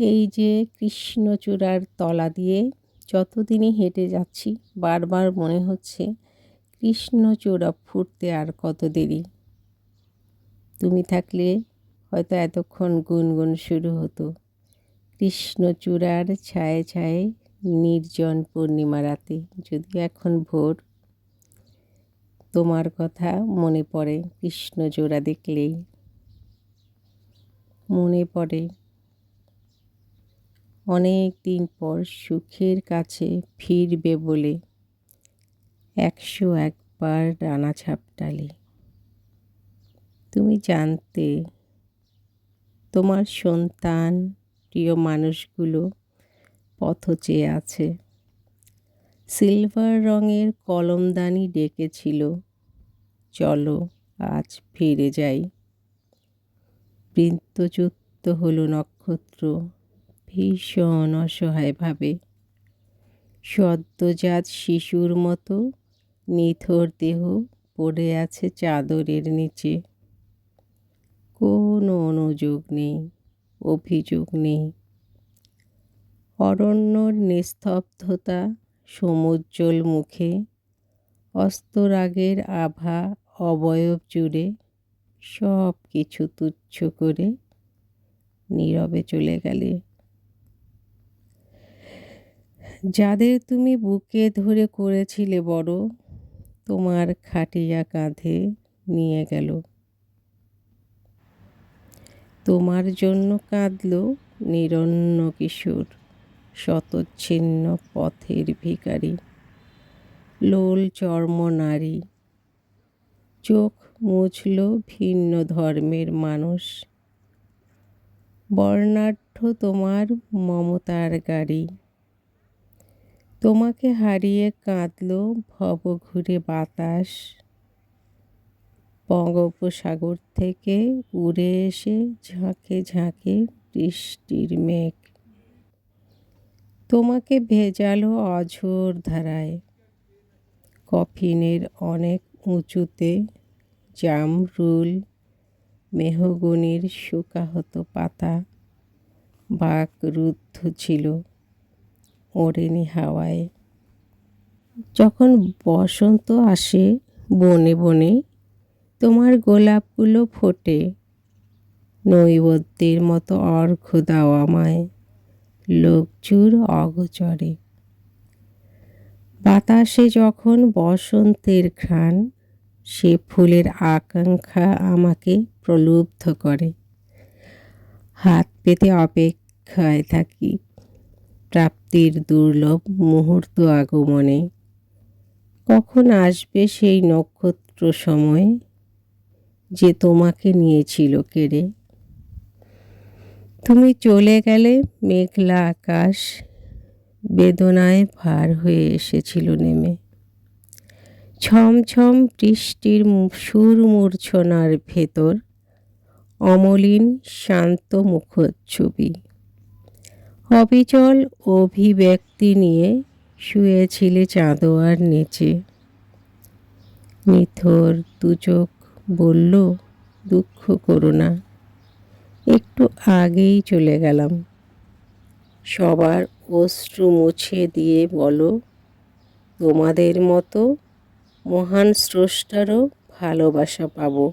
এই যে কৃষ্ণচূড়ার তলা দিয়ে যতদিনই হেঁটে যাচ্ছি, বারবার মনে হচ্ছে কৃষ্ণচূড়া ফুটতে আর কত দেরি। তুমি থাকলে হয়তো এতক্ষণ গুনগুন শুরু হতো। কৃষ্ণচূড়ার ছায়ে ছায়ে নির্জন পূর্ণিমা রাতে যদি এখন ভোর। তোমার কথা মনে পড়ে কৃষ্ণচূড়া দেখলেই। মনে পড়ে অনেক দিন পর সুখের কাছে ফিরবে বলে একশো একবার ডানা ছাপটালে তুমি জানতে, তোমার সন্তান, প্রিয় মানুষগুলো পথ চেয়ে আছে। সিলভার রঙের কলমদানি ডেকেছিল, চলো আজ ফিরে যাই। বৃন্তযুক্ত হলো নক্ষত্র ভীষণ অসহায়ভাবে। সদ্যজাত শিশুর মতো নিথর দেহ পড়ে আছে চাদরের নিচে। কোনো অনুযোগ নেই, অভিযোগ নেই। অরণ্যর নিস্তব্ধতা সমুজ্জ্বল মুখে, অস্তরাগের আভা অবয়ব জুড়ে সব কিছু তুচ্ছ করে নীরবে চলে গেলে। যাদের তুমি বুকে ধরে করেছিলে বড়, তোমার খাটিয়া কাঁধে নিয়ে গেল। তোমার জন্য কাঁদল নিরন্ন কিশোর, শতচ্ছিন্ন পথের ভিকারী লোল চর্ম নারী। চোখ মুছল ভিন্ন ধর্মের মানুষ। বর্ণাঢ্য তোমার মমতার গাড়ি। তোমাকে হারিয়ে কাঁদল ভবঘুরে বাতাস। বঙ্গোপসাগর থেকে উড়ে এসে ঝাঁকে ঝাঁকে বৃষ্টির মেঘ। তোমাকে ভেজালো অঝোর ধারায়। কফিনের অনেক উঁচুতে জামরুল, মেহগনির শুকাহত পাতা বাকরুদ্ধ ছিল। ওড়েনি হাওয়ায়। যখন বসন্ত আসে বনে বনে, তোমার গোলাপগুলো ফোটে। নৈবদ্যের মতো অর্ঘ দাও আমায় লোকচুর অগচরে বাতাসে যখন বসন্তের ঘ্রাণ, সে ফুলের আকাঙ্ক্ষা আমাকে প্রলুব্ধ করে। হাত পেতে অপেক্ষায় থাকি প্রাপ্তির দুর্লভ মুহূর্ত আগমনে। কখন আসবে সেই নক্ষত্র সময় যে তোমাকে নিয়েছিল কেড়ে? তুমি চলে গেলে মেঘলা আকাশ বেদনায় ভার হয়ে এসেছিল নেমে। ছমছম বৃষ্টির সুর মূর্ছনার ভেতর অমলিন শান্ত মুখচ্ছবি। অবিচল অভিব্যক্তি নিয়ে শুয়েছিলে চাঁদোয়ার নিচে। নিথর দুচোখ বলল, দুঃখ করো না, একটু আগেই চলে গেলাম। সবার অশ্রু মুছে দিয়ে বলো, তোমাদের মতো মহান স্রষ্টারও ভালোবাসা পাবো।